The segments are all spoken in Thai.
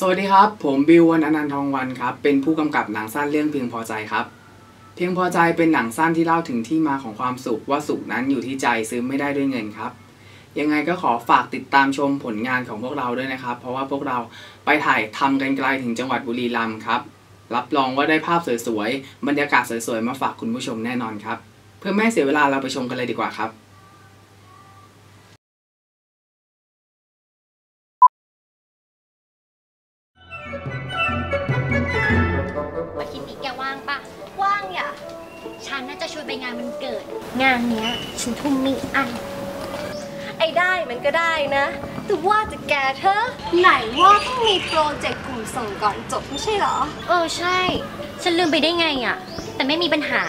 สวัสดีครับ ผมบิววรรณอนันต์ทองวันครับ เป็นผู้กำกับหนังสั้นเรื่องเพียงพอใจครับ เพียงพอใจเป็นหนังสั้นที่เล่าถึงที่มาของความสุขว่าสุขนั้นอยู่ที่ใจซื้อไม่ได้ด้วยเงินครับ ยังไงก็ขอฝากติดตามชมผลงานของพวกเราด้วยนะครับ เพราะว่าพวกเราไปถ่ายทำกันไกลถึงจังหวัดบุรีรัมย์ครับ รับรองว่าได้ภาพสวยๆ บรรยากาศสวยๆ มาฝากคุณผู้ชมแน่นอนครับ เพื่อไม่เสียเวลาเราไปชมกันเลยดีกว่าครับ อาทิตย์นี้แกว่างปะว่างอย่าฉันน่าจะชวนไปงานมันเกิด งานเนี้ยฉันทุ่มมีอันไอ้ได้มันก็ได้นะ แต่ว่าจะแกเธอ ไหนว่าต้องมีโปรเจกต์กลุ่มส่งก่อนจบไม่ใช่เหรอ เออใช่ ฉันลืมไปได้ไงอะ แต่ไม่มีปัญหา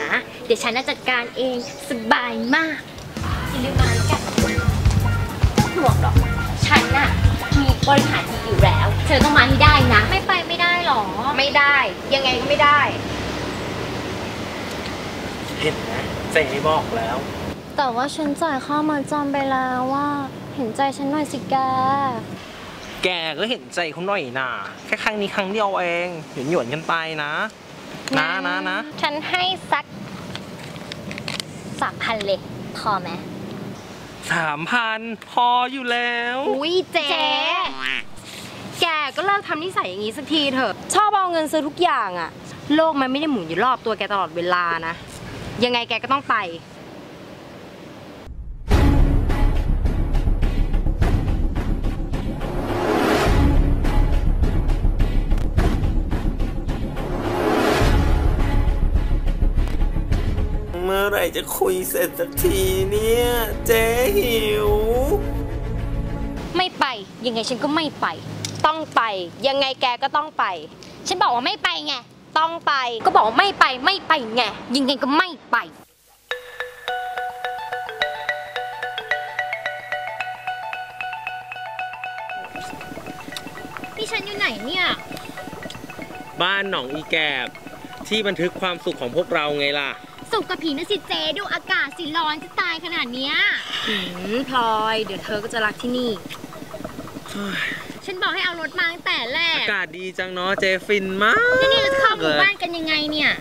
เดี๋ยวฉันน่าจัดการเองสบายมากอย่าลืมมาแล้วกันห่วงหรอก ฉันน่ะมีบริหารดีอยู่แล้ว เธอต้องมาให้ได้นะ ไม่ไปไม่ได้ หรอ ไม่ได้ ยังไงก็ไม่ได้ เห็นไหมเจ๊บอกแล้ว แต่ว่าฉันจ่ายค่ามาจำไปแล้วว่า เห็นใจฉันหน่อยสิแก แกก็เห็นใจเขาหน่อยนะแค่ครั้งนี้ครั้งเดียวเองหยวนหยวนๆกันไปนะ นะนะนะฉันให้สักสามพันเลย พอไหม สามพันพออยู่แล้ว อุ้ยเจ๊ แกก็เลิกทำนิสัยอย่างนี้สักทีเถอะ ชอบเอาเงินซื้อทุกอย่างอะโลกมันไม่ได้หมุนอยู่รอบตัวแกตลอดเวลานะ ยังไงแกก็ต้องไป เมื่อไหร่จะคุยเสร็จสักทีเนี่ย เจ๊หิว ไม่ไป ยังไงฉันก็ไม่ไป ต้องไป ยังไงแกก็ต้องไป ฉันบอกว่าไม่ไปไง ต้องไป ก็บอกว่าไม่ไปไม่ไปไง ยังไงก็ไม่ไป พี่ฉันอยู่ไหนเนี่ย บ้านหนองอีแกบ ที่บันทึกความสุขของพวกเราไงล่ะ สุกกับผีนะสิเจดูอากาศสิร้อนจะตายขนาดเนี้ย หืมพลอย เดี๋ยวเธอก็จะรักที่นี่ฉัน บอกให้เอารถมาตั้งแต่แรกอากาศดีจังเนาะเจฟินมากแล้วนี่เราจะเข้าหมู่บ้านกันยังไงเนี่ย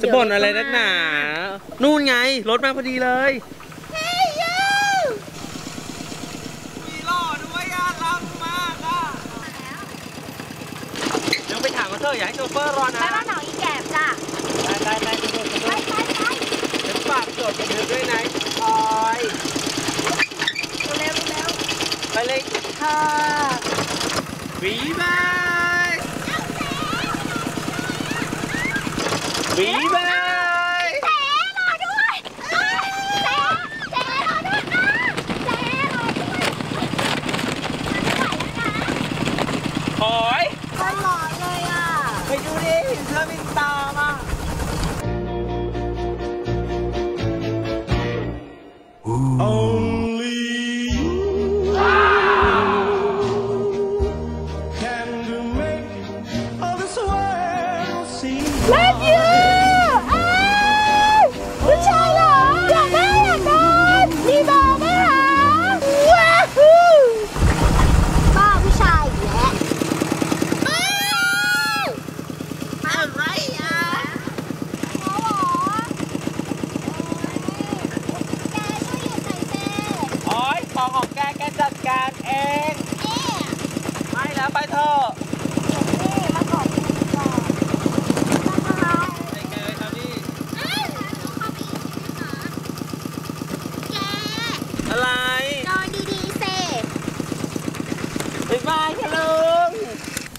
จะบ่นอะไรนักหนา นู่นไง รถมาพอดีเลยมีหล่อด้วยอะรักมากอะเดี๋ยวไปถามเขาเถอะอย่าให้โชเฟอร์รอนะไปบ้านหนองอีแกบจ้ะไปไปไปไปไปไปไปเดี๋ยวฝากจดบันทึกด้วยนะพลอยเร็วเร็วไปเลยค่ะ บีบายบีบายหอยก็ร้อนเลยอะ ไปดูดิเธอมีต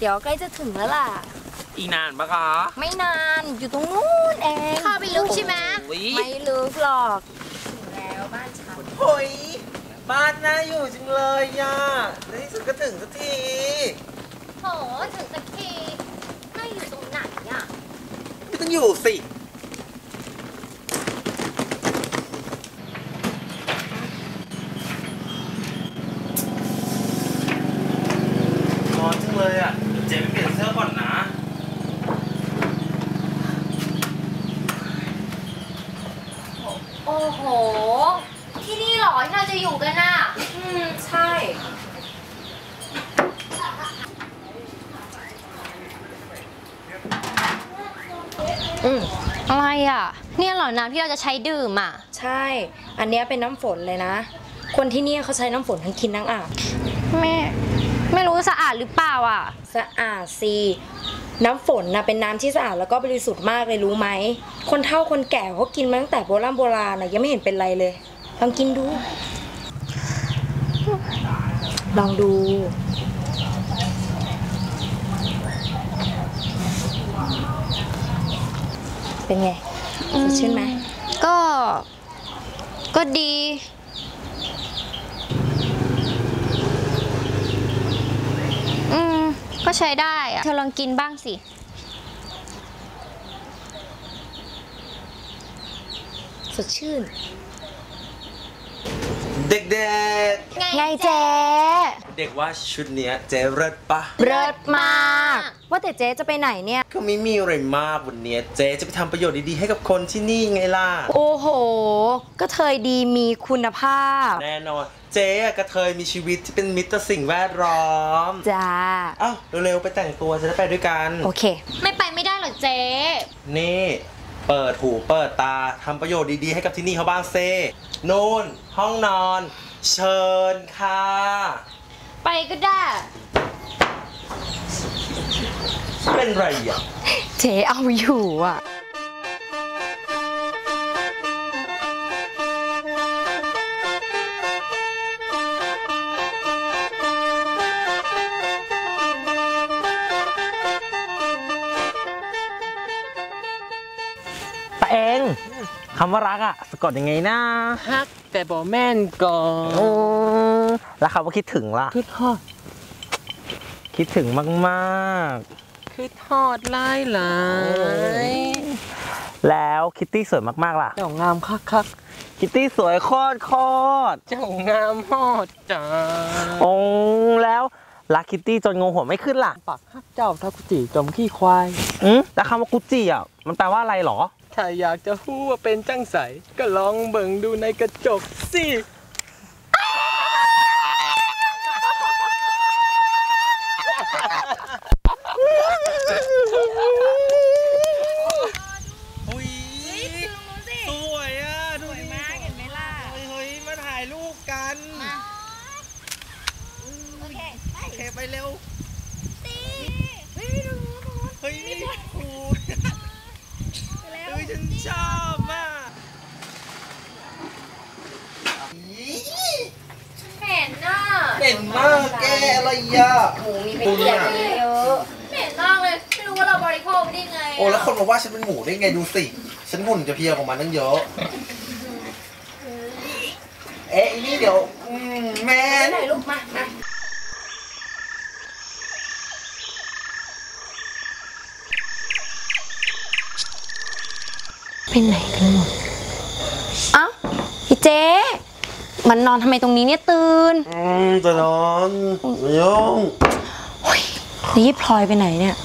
ดี๋ยวใกล้จะถึงแล้วล่ะ อีกนานปะคะไม่นานอยู่ตรงนู้นเองเข้าไปลึกใช่ไหมวิไม่ลึกหรอกถึงแล้วบ้านฉันโอ้ยบ้านน่าอยู่จังเลยย่าในที่สุดก็ถึงสักทีโหถึงสักทีน่าอยู่ตรงไหนอะไม่ต้องอยู่สิ ร้อนจังเลยอะ เจ๊ไปเปลี่ยนเสื้อก่อนนะ โอ้โห ที่นี่เหรอที่เราจะอยู่กันอะ อืม ใช่ เอืมอะไรอะ เนี่ยเหรอน้ำที่เราจะใช้ดื่มอะ ใช่ อันเนี้ยเป็นน้ำฝนเลยนะ คนที่เนี่ยเขาใช้น้ำฝนทั้งกินทั้งอาบแม่ ไม่รู้สะอาดหรือเปล่าอะ สะอาดสิน้ำฝนนะเป็นน้ำที่สะอาดแล้วก็บริสุทธิ์มากเลยรู้ไหม คนเฒ่าคนแก่เขากินมาตั้งแต่โบราณโบราณนะยังไม่เห็นเป็นไรเลย ลองกินดู ลองดู เป็นไงสดชื่นไหมก็ก็ดี อืม ก็ใช้ได้อะเธอลองกินบ้างสิ สดชื่น เด็กไงเจ๊ๆเด็กว่าชุดเนี้ยเจ๊เลิศปะเลิศมาก ว่าแต่เจ๊จะไปไหนเนี่ย ก็ไม่มีอะไรมากวันเนี้ยเจ๊จะไปทำประโยชน์ดีๆ ให้กับคนที่นี่ไงล่ะ โอ้โห ก็เธยดีมีคุณภาพ แน่นอน เจ๊อะกระเทยมีชีวิตที่เป็นมิตรต่อสิ่งแวดล้อม จ้าเอ้าเร็วๆ ไปแต่งตัวจะได้ไปด้วยกัน โอเค ไม่ไปไม่ได้หรอกเจ๊ นี่ เปิดหูเปิดตาทำประโยชน์ดีๆ ให้กับที่นี่เขาบ้างเซนู่นห้องนอน เชิญค่ะ ไปก็ได้ เป็นไรอะ เจ๊เอาอยู่อะ คำว่ารักอะสะกดยังไงนะฮักแต่บอแม่นก่อนโอ้แล้วคำว่าคิดถึงล่ะ คือทอด คิดถึงมากคือทอดลายหลายๆแล้วคิตตี้สวยมากๆล่ะ เจ้างามคักคักคิตตี้สวยโคตรโคตรๆเจ้างามฮอดจ้าๆองแล้วรักคิตตี้จนงงหัวไม่ขึ้นล่ะ ปักฮักเจ้าทักกุจิจมขี้ควาย อืมแล้วคำว่ากุจิอะ มันแปลว่าอะไรหรอ ถ้าอยากจะหู้ว่าเป็นจังใสก็ลองเบิ่งดูในกระจกสิ อุ้ยสวยอะสวยมากเห็นไหมล่ะ เฮ้ย มาถ่ายรูปกัน โอเค โอเค ไปเร็วเฮ้ยโอ้ยเฮ้ยฉันชอบมาก เห็นน่ะ เห็นมากแก อะไรอะหมูมีเป็นเกียรติเยอะเห็นมากเลย ไม่รู้ว่าเราบริโภคได้ไงโอ้แล้วคนมาว่าฉันเป็นหมูได้ไงดูสิ ฉันหุ่นจะเพรียวกว่ามันตั้งเยอะ เอ๊ะอีนี่เดี๋ยวอืมแมนไหนลูกมามาเป็นไหนกันหมดเอ้าพี่เจ๊ มันนอนทำไมตรงนี้เนี่ยตื่นอืมจะนอนไม่ยุ่งนี่พลอยไปไหนเนี่ย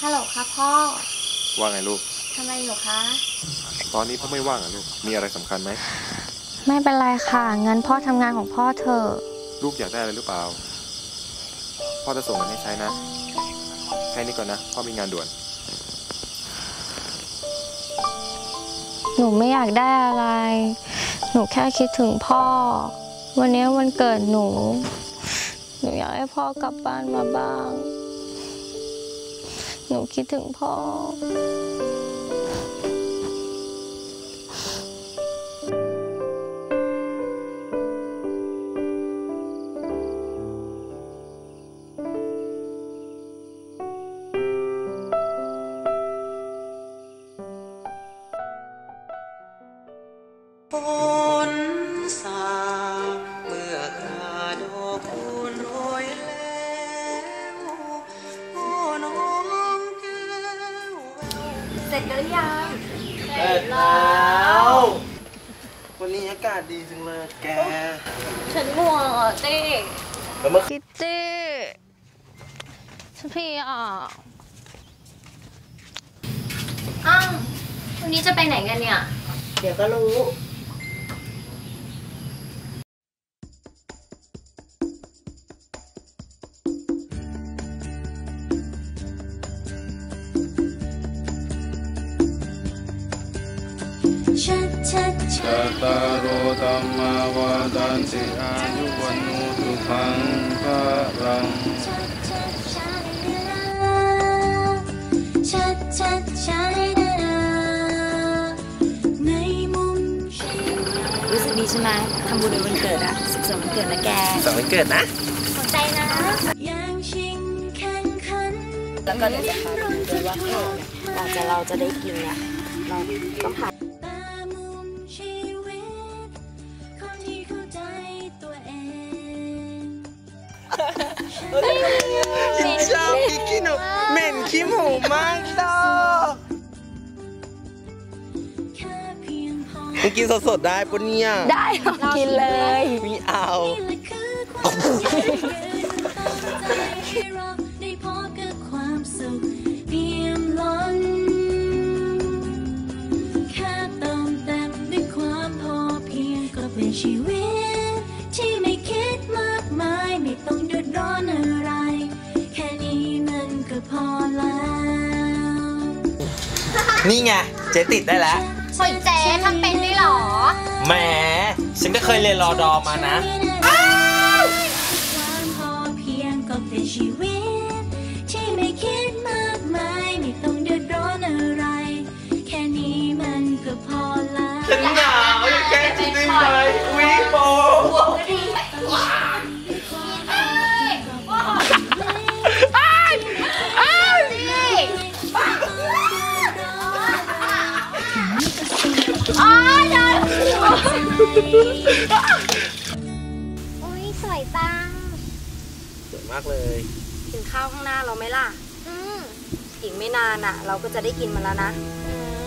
ฮัลโหลค่ะพ่อ ว่าไงลูก ทำอะไรอยู่คะ ตอนนี้พ่อไม่ว่างอะลูก มีอะไรสำคัญไหม ไม่เป็นไรค่ะงั้นพ่อทำงานของพ่อเถอะ ลูกอยากได้อะไรหรือเปล่า พ่อจะส่งเงินให้ใช้นะ แค่นี้ก่อนนะพ่อมีงานด่วน หนูไม่อยากได้อะไร หนูแค่คิดถึงพ่อ วันนี้วันเกิดหนู หนูอยากให้พ่อกลับบ้านมาบ้าง หนูคิดถึงพ่อ จกันหรือยังเสร็จแล้ววันนี้อากาศดีจังเลยแก ฉันง่วงอะเต้แล้วเมื่อคิตตี้ฉันเพลียอะอ้าววันนี้จะไปไหนกันเนี่ย เดี๋ยวก็รู้ ชัดชัตตาโอธรรมาวาดันติอายุวันโนสุขังพลังชัดชัดชัดในมุมรู้สึกดีใช่ไหมทำบุญในวันเกิดอะสุขสันต์วันเกิดนะแกสองวันเกิดนะสนใจนะย่างชิงแข่งขันแล้วก็เดี๋ยวจะพาไปดูด้วยว่าข้าวเนี่ยกว่าจะเราจะได้กินเนี่ยเราต้องผ่า กินชอบพี่กินหนูเหม็นขี้หมูมากชอบแค่เพียงพอกินสดๆได้ปุ่นเนี่ย ได้กินเลยไม่เอา นี่ไงเจ๊ติดได้แล้วเฮ้ยเจ๊ทำเป็นด้วยเหรอ แหมฉันก็เคยเรียนรอดอมานะ ความพอเพียงก็เป็นชีวิตที่ไม่คิด อ้ยสวยจังสวยมากเลยกินข้าวข้างหน้าเราไหมล่ะ อืมอีกไม่นานอะ เราก็จะได้กินมันแล้วนะ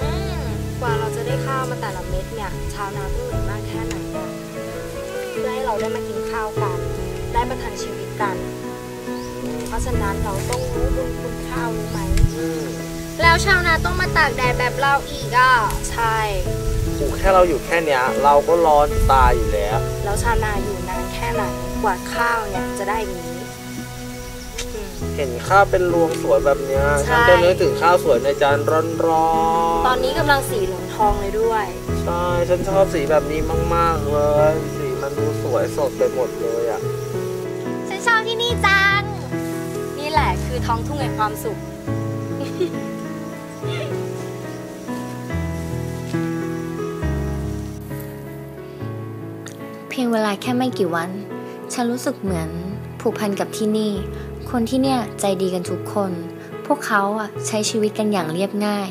อืมกว่าเราจะได้ข้าวมาแต่ละเม็ดเนี่ย ชาวนาต้องเหนื่อยมากแค่ไหนอะเพื่อให้เราได้มากินข้าวกัน ได้ประทังชีวิตกัน เพราะฉะนั้นเราต้องรู้บุญคุณข้าวรู้ไหม แล้วชาวนาต้องมาตากแดดแบบเราอีกอะ ใช่ โอ้แค่เราอยู่แค่เนี้ย เราก็ร้อนตายอยู่แล้ว แล้วชาวนาอยู่นานแค่ไหนกว่าข้าวเนี่ยจะได้อย่างนี้อืม เห็นข้าวเป็นรวงสวยแบบเนี้ยใช่ ฉันก็นึกถึงข้าวสวยในจานร้อนๆตอนนี้กำลังสีเหลืองทองเลยด้วยใช่ฉันชอบสีแบบนี้มาก ๆ เลย สีมันดูสวยสดไปหมดเลยอะ ฉันชอบที่นี่จัง นี่แหละคือท้องทุ่งแห่งความสุข พียงเวลาแค่ไม่กี่วัน ฉันรู้สึกเหมือนผูกพันกับที่นี่ คนที่เนี่ยใจดีกันทุกคน พวกเขาอะใช้ชีวิตกันอย่างเรียบง่าย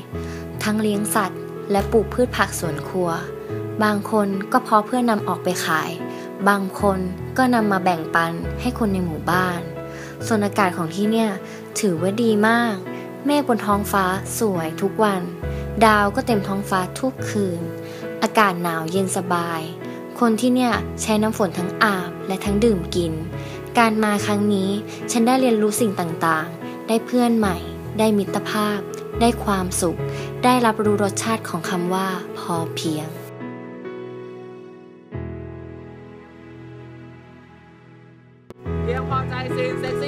ทั้งเลี้ยงสัตว์ และปลูกพืชผักสวนครัว บางคนก็เพาะเพื่อนำออกไปขาย บางคนก็นำมาแบ่งปันให้คนในหมู่บ้านส่วนอากาศของที่เนี่ยถือว่าดีมาก เมฆบนท้องฟ้าสวยทุกวัน ดาวก็เต็มท้องฟ้าทุกคืน อากาศหนาวเย็นสบาย คนที่เนี่ยใช้น้ำฝนทั้งอาบและทั้งดื่มกิน การมาครั้งนี้ฉันได้เรียนรู้สิ่งต่างๆ ได้เพื่อนใหม่ ได้มิตรภาพ ได้ความสุข ได้รับรู้รสชาติของคำว่าพอเพียงเพียงพอใจซีนเซ็ก